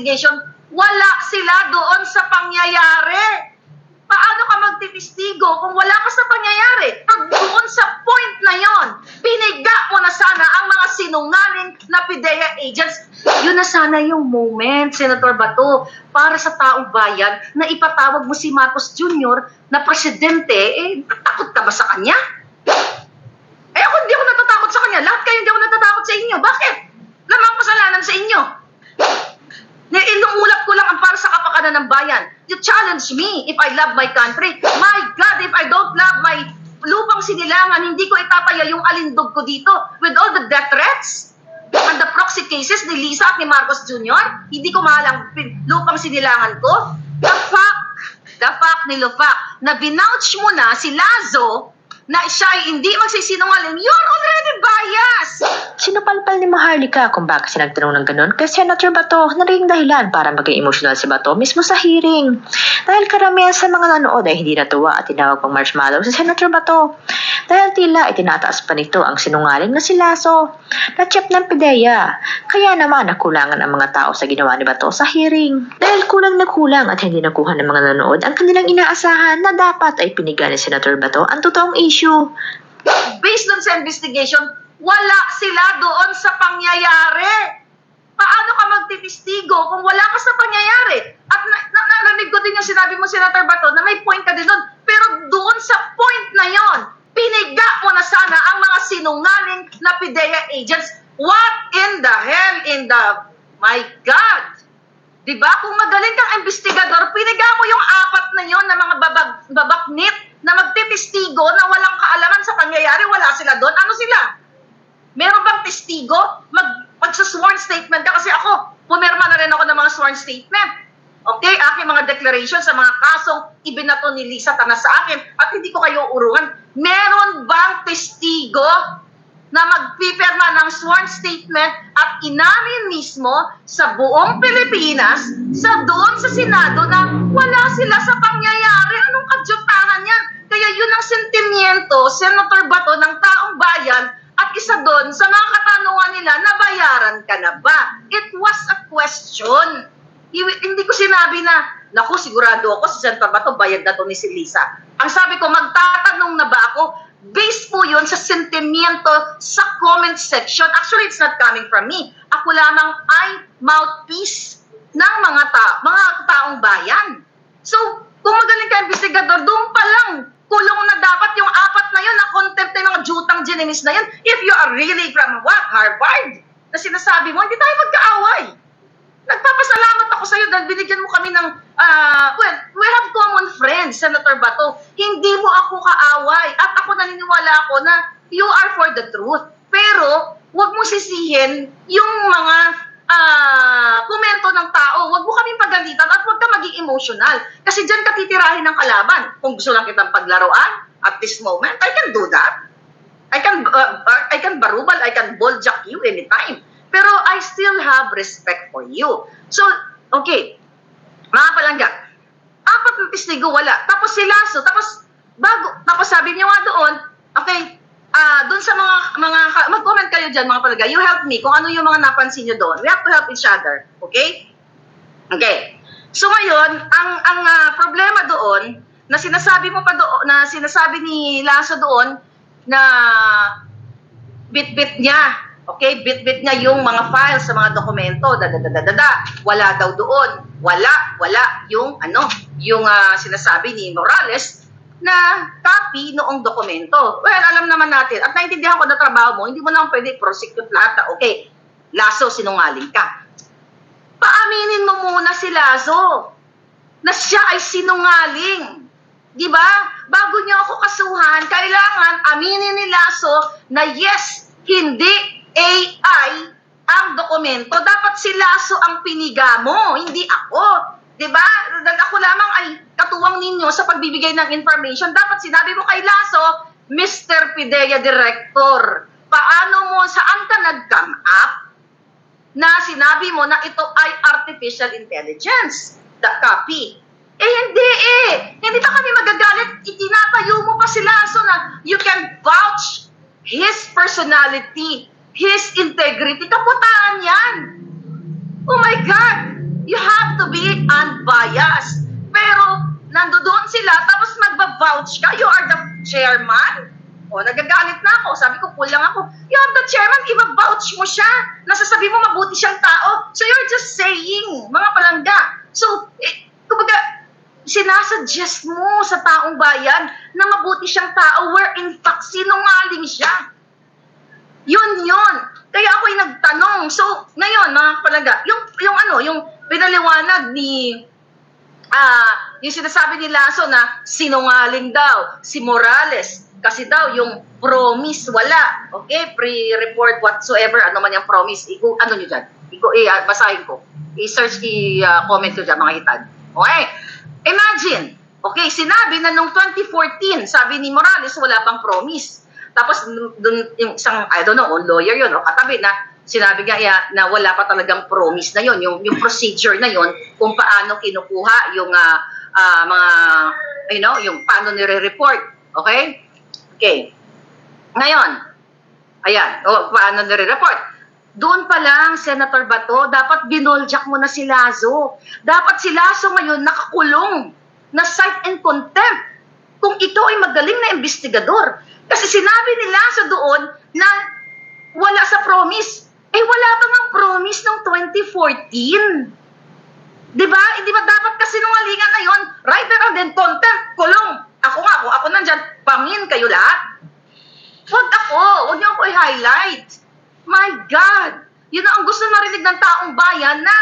investigation, wala sila doon sa pangyayari. Paano ka magtitistigo kung wala ka sa pangyayari? At doon sa point na yon, piniga mo na sana ang mga sinungaling na PIDEA agents. Yun na sana yung moment, Senator Bato, para sa taong bayan na ipatawag mo si Marcos Jr. na presidente, eh, takot ka ba sa kanya? Eh ako hindi ako natatakot sa kanya. Lahat kayo hindi ako natatakot sa inyo. Bakit? Lamang kasalanan sa inyo. Na inuulat ko lang ang para sa kapakanan ng bayan. You challenge me if I love my country. My God, if I don't love my lupang sinilangan, hindi ko itataya yung alindog ko dito with all the death threats and the proxy cases ni Lisa at ni Marcos Jr. Hindi ko mahal lupang sinilangan ko. The fact, the fact ni Lufa, na binouch mo na si Lazo na siya ay hindi magsisinungaling, you're already biased! Sinupalpal ni Maharlika kung bakit siya nagtanong ng ganun kay Senator Bato na rin dahilan para maging emotional si Bato mismo sa hearing. Dahil karamihan sa mga nanood ay hindi natuwa at tinawag pang marshmallow si Senator Bato. Dahil tila ay tinataas pa nito ang sinungaling na si Lasso na chip ng pideya. Kaya naman nakulangan ang mga tao sa ginawa ni Bato sa hearing. Dahil kulang na kulang at hindi nakuha ng mga nanood ang kanilang inaasahan na dapat ay piniga ni Senator Bato ang totoong issue. based on sa investigation, wala sila doon sa pangyayari. Paano ka magtitistigo kung wala ka sa pangyayari? At na, na, narinig ko din yung sinabi mo, Senator Bato, na may point ka din doon. Pero doon sa point na yon, piniga mo na sana ang mga sinungaling na PIDEA agents. What in the hell in the... My God! Di ba? Kung magaling kang investigador, piniga mo yung apat na yon na mga babag, babaknit na magtitistigo na walang kaalaman sa pangyayari, wala sila doon. Ano sila? Testigo? Mag, magsa-sworn statement ka kasi ako, pumirma na rin ako ng mga sworn statement. Okay, aking mga declaration sa mga kasong ibinato ni Lisa Tana sa akin at hindi ko kayo urungan. Meron bang testigo na magpipirma ng sworn statement at inamin mismo sa buong Pilipinas sa doon sa Senado na wala sila sa pangyayari. Anong kadyutahan yan? Kaya yun ang sentimiento, Senator Bato, ng taong bayan at isa doon sa mga nila, nabayaran ka na ba? It was a question. Hi- Hindi ko sinabi na, naku, sigurado ako si Senator Bato, bayad na to ni si Lisa. Ang sabi ko, magtatanong na ba ako? Based po yun sa sentimiento sa comment section. Actually, it's not coming from me. Ako lamang ay mouthpiece ng mga, ta mga taong bayan. So, kung magaling ka investigador, doon pa lang, kulong na dapat yung apat na yun, na contempt ng mga jutang geninis na yun. If you are really from what? Harvard? Na sinasabi mo, hindi tayo magkaaway. Nagpapasalamat ako sa iyo dahil binigyan mo kami ng, ah, well, we have common friends, Senator Bato. Hindi mo ako kaaway at ako naniniwala ako na you are for the truth. Pero, wag mo sisihin yung mga ah, komento ng tao. Wag mo kaming pagalitan at wag ka maging emotional. Kasi dyan ka titirahin ng kalaban. Kung gusto lang kitang paglaruan, at this moment, I can do that. I can uh, uh, I can barubal, I can bulljack you anytime. Pero I still have respect for you. So, okay. Mga palangga, apat na testigo wala. Tapos si Lasso, tapos bago, tapos sabi niyo nga doon, okay, ah doon sa mga, mga, mag-comment kayo dyan mga palangga, you help me kung ano yung mga napansin niyo doon. We have to help each other. Okay? Okay. So ngayon, ang ang ah, problema doon na sinasabi mo pa doon na sinasabi ni Lasso doon na bit-bit niya. Okay, bit-bit niya yung mga files sa mga dokumento, da da da da da. Wala daw doon. Wala, wala yung ano, yung ah, sinasabi ni Morales na copy noong dokumento. Well, alam naman natin, at naintindihan ko na trabaho mo, hindi mo naman pwede prosecute lahat na, okay, Lasso, sinungaling ka paaminin mo muna si Lazo na siya ay sinungaling. Di ba? Bago niya ako kasuhan, kailangan aminin ni Lazo na yes, hindi AI ang dokumento. Dapat si Lazo ang piniga mo, hindi ako. Di ba? Dahil ako lamang ay katuwang ninyo sa pagbibigay ng information. Dapat sinabi mo kay Lazo, Mr. Pidea Director, paano mo, saan ka nag-come up? na sinabi mo na ito ay artificial intelligence, the copy. Eh, hindi eh. Hindi pa kami magagalit. Itinatayo mo pa sila so na you can vouch his personality, his integrity. Kaputaan yan. Oh my God! You have to be unbiased. Pero, nandoon sila, tapos magba-vouch ka, you are the chairman. O, nagagalit na ako. Sabi ko, kulang ako. You are the chairman, iba-vouch mo siya. Nasasabi mo mabuti siyang tao. So, you're just saying, mga palangga. So, eh, kumbaga, sinasuggest mo sa taong bayan na mabuti siyang tao where in fact sinungaling siya. Yun yun. Kaya ako'y nagtanong. So, ngayon, mga palaga, yung, yung ano, yung pinaliwanag ni, ah, yung sinasabi ni Lasso na sinungaling daw, si Morales, kasi daw yung promise wala. Okay? Pre-report whatsoever, ano man yung promise. Iku, ano nyo dyan? Iku, eh, ah, basahin ko. I-search, i-comment ko dyan, mga hitad. Okay? Imagine, okay, sinabi na nung 2014, sabi ni Morales, wala pang promise. Tapos, dun, yung isang, I don't know, lawyer yun, o katabi na, sinabi nga ya, na wala pa talagang promise na yon yung, yung procedure na yon kung paano kinukuha yung ah, ah, mga, you know, yung paano nire-report. Okay? Okay. Ngayon, ayan, o, paano nire-report? Doon pa lang, Senator Bato, dapat binoljak mo na si Lazo. Dapat si Lazo ngayon nakakulong na cite in contempt kung ito ay magaling na investigador. Kasi sinabi ni Lazo doon na wala sa promise. Wala pa nga promise ng 2014. Di ba? Eh, di ba dapat kasi nungalingan na yun? Right there then contempt, kulong. Ako nga, kung ako nandyan, pangin kayo lahat. Huwag ako. Huwag niyo ako i-highlight. My God! Yun ang gusto marinig ng taong bayan na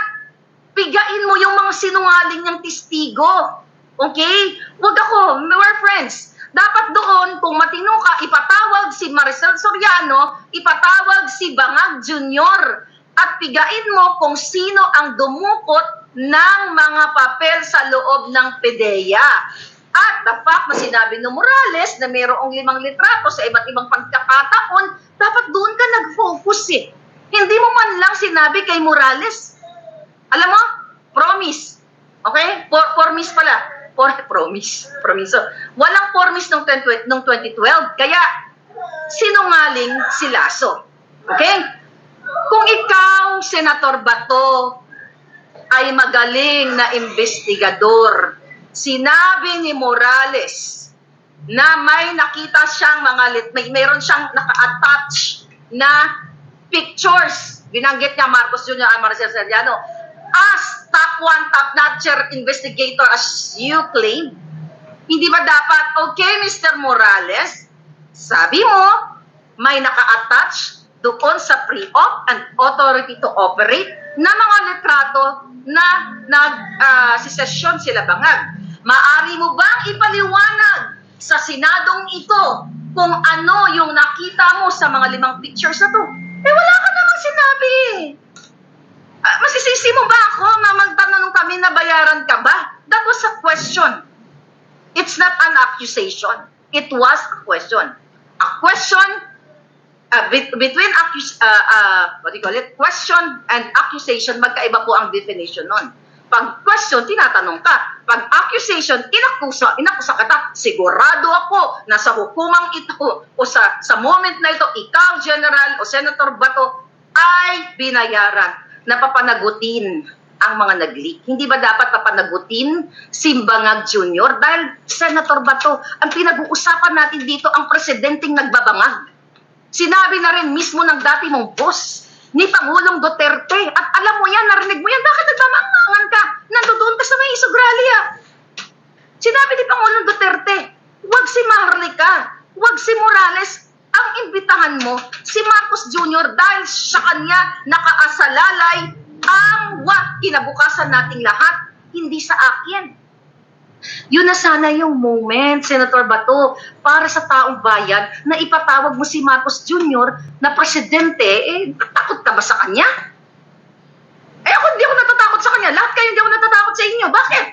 pigain mo yung mga sinungaling niyang testigo. Okay? Huwag ako. We're friends. Dapat doon, kung matino ka, ipatawag si Maricel Soriano, ipatawag si Bangag Jr. At pigain mo kung sino ang dumukot ng mga papel sa loob ng PDEA. At the fact na sinabi ng Morales na mayroong limang litrato sa iba't ibang pagkakataon, dapat doon ka nag-focus eh. Hindi mo man lang sinabi kay Morales. Alam mo, promise. Okay? For, promise pala. For, promise. Promise. Walang promise nung, 20, nung 2012. Kaya, sinungaling si Lasso. Okay? Kung ikaw, Senator Bato, ay magaling na investigador, sinabi ni Morales na may nakita siyang mga lit, may meron siyang naka-attach na pictures. Binanggit niya Marcos Jr. at Marcel Seriano as top one, top notcher investigator as you claim. Hindi ba dapat, okay, Mr. Morales, sabi mo, may naka-attach doon sa pre-op and authority to operate na mga litrato na nag session sila bangag. Maari mo bang ipaliwanag sa Senadong ito kung ano yung nakita mo sa mga limang pictures na to? Eh wala ka namang sinabi. Ah, masisisi mo ba ako na magtanong kami na bayaran ka ba? That was a question. It's not an accusation. It was a question. A question uh, bet- between accus- uh, uh, what do you call it? Question and accusation, magkaiba po ang definition nun. Pag question, tinatanong ka. Pag accusation, inakusa, inakusa ka ta. Sigurado ako na sa hukumang ito o sa, sa moment na ito, ikaw, General o Senator Bato, ay binayaran na papanagutin ang mga nag-leak. Hindi ba dapat papanagutin si Bangag Jr.? Dahil, Senator Bato, ang pinag-uusapan natin dito ang presidenteng nagbabangag. Sinabi na rin mismo ng dati mong boss ni Pangulong Duterte. At alam mo yan, narinig mo yan, bakit nagmamangangan ka? Nandoon ka sa may Isugralia. Sinabi ni Pangulong Duterte, huwag si Maharlika, huwag si Morales, ang imbitahan mo si Marcos Jr. dahil sa kanya nakaasalalay ang wa kinabukasan nating lahat, hindi sa akin. Yun na sana yung moment, Senator Bato, para sa taong bayan na ipatawag mo si Marcos Jr. na presidente, eh, takot ka ba sa kanya? Eh ako hindi ako natatakot sa kanya. Lahat kayo hindi ako natatakot sa inyo. Bakit?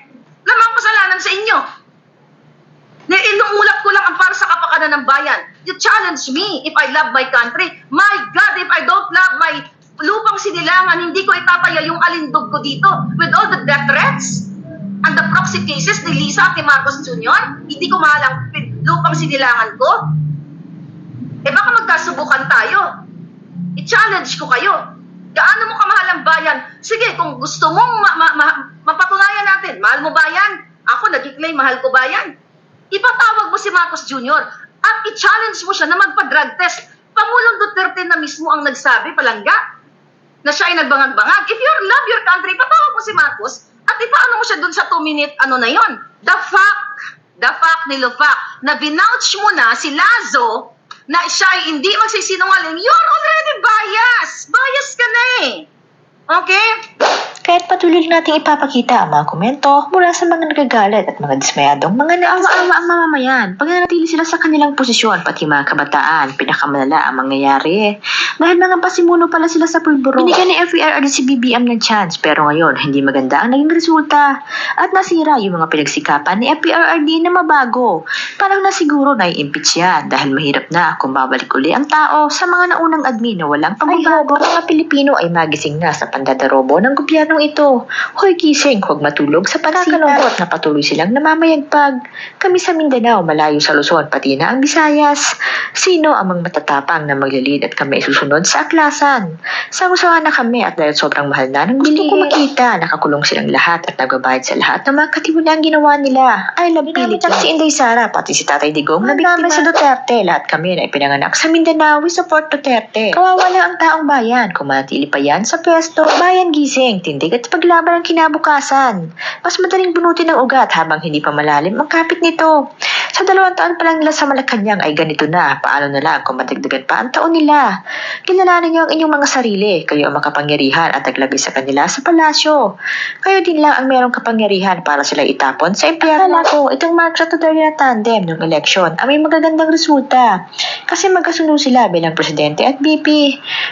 Lamang kasalanan sa inyo. Inuulat ko lang ang para sa kapakanan ng bayan. You challenge me if I love my country. My God, if I don't love my lupang sinilangan, hindi ko itataya yung alindog ko dito with all the death threats and the proxy cases ni Lisa at ni Marcos Jr. Hindi ko mahal ang lupang sinilangan ko. Eh baka magkasubukan tayo. I-challenge ko kayo. Gaano mo kamahal ang bayan? Sige, kung gusto mong ma- ma- ma- mapatunayan natin, mahal mo bayan? Ako, nag-claim, mahal ko bayan. Ipatawag mo si Marcos Jr. at i-challenge mo siya na magpa-drug test. Pangulong Duterte na mismo ang nagsabi, palangga, na siya ay nagbangag-bangag. If you love your country, patawag mo si Marcos at ipaano mo siya dun sa 2-minute ano na yon. The fact, the fact ni Lufa, na binouch mo na si Lazo na siya ay hindi magsisinungaling, you're already biased. Bias ka na eh. Okay? Kahit patuloy nating ipapakita ang mga komento mula sa mga nagagalit at mga dismayadong mga naawa-awa ang mamamayan pag nanatili sila sa kanilang posisyon pati mga kabataan, pinakamalala ang mangyayari. Dahil mga pasimuno pala sila sa pulburo. Binigyan ni FERRD si BBM ng chance pero ngayon hindi maganda ang naging resulta at nasira yung mga pinagsikapan ni FERRD na mabago. Parang na siguro na impeach yan dahil mahirap na kung babalik uli ang tao sa mga naunang admin na walang pagbabago. Ay, mga Pilipino ay magising na sa pandadarobo ng gobyernong ito. Hoy gising, huwag matulog sa pagkakalungkot na patuloy silang namamayagpag. Kami sa Mindanao, malayo sa Luzon, pati na ang Visayas. Sino ang mga matatapang na maglilid at kami susunod sa aklasan? Sangusawa na kami at dahil sobrang mahal na ng gusto ko makita, nakakulong silang lahat at nagbabayad sa lahat ng mga katiwala ang ginawa nila. I love Philippines. si Inday Sara, pati si Tatay Digong na biktima sa Duterte. Lahat kami na ipinanganak sa Mindanao, we support Duterte. Kawawa lang ang taong bayan kung manatili pa yan sa pwesto. Bayan gising, tindig at paglaban ang kinabukasan. Mas madaling bunutin ng ugat habang hindi pa malalim ang kapit nito. Sa dalawang taon pa lang nila sa Malacanang ay ganito na. Paano na lang kung madagdagan pa ang taon nila? Kilalanin niyo ang inyong mga sarili. Kayo ang makapangyarihan at naglagay sa kanila sa palasyo. Kayo din lang ang merong kapangyarihan para sila itapon sa impyerno. Akala ko, itong Duterte na tandem ng eleksyon ay may magagandang resulta. Kasi magkasundo sila bilang presidente at VP.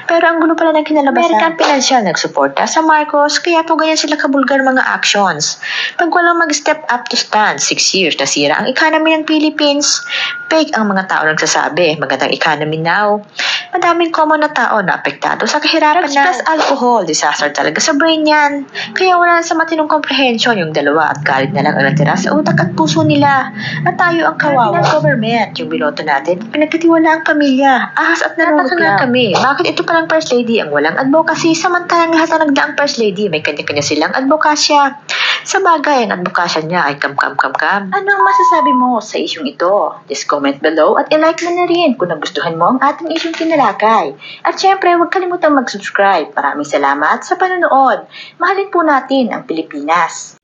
Pero ang gulo pala ng kinalabasan. American Financial nagsuporta sa Marcos kaya po ganyan sila kabulgar mga actions. Pag walang mag-step up to stand, six years nasira ang economy ng Philippines. Fake ang mga tao nagsasabi, magandang economy now. Madaming common na tao na apektado sa kahirapan na. plus alcohol, disaster talaga sa brain yan. Kaya wala sa matinong comprehension yung dalawa at galit na lang ang natira sa utak at puso nila. At tayo ang kawawa. ng government, yung binoto natin, pinagkatiwala ang pamilya. Ahas at nanunod nga kami. Bakit ito palang first lady ang walang advocacy samantalang lahat na nagdaang first lady may kanya-kanya silang advokasya. Sa bagay, ang advokasya niya ay kam-kam-kam-kam. Anong masasabi mo sa isyong ito? Just comment below at i-like mo na rin kung nagustuhan mo ang ating isyong tinalakay. At syempre, huwag kalimutang mag-subscribe. Maraming salamat sa panonood. Mahalin po natin ang Pilipinas.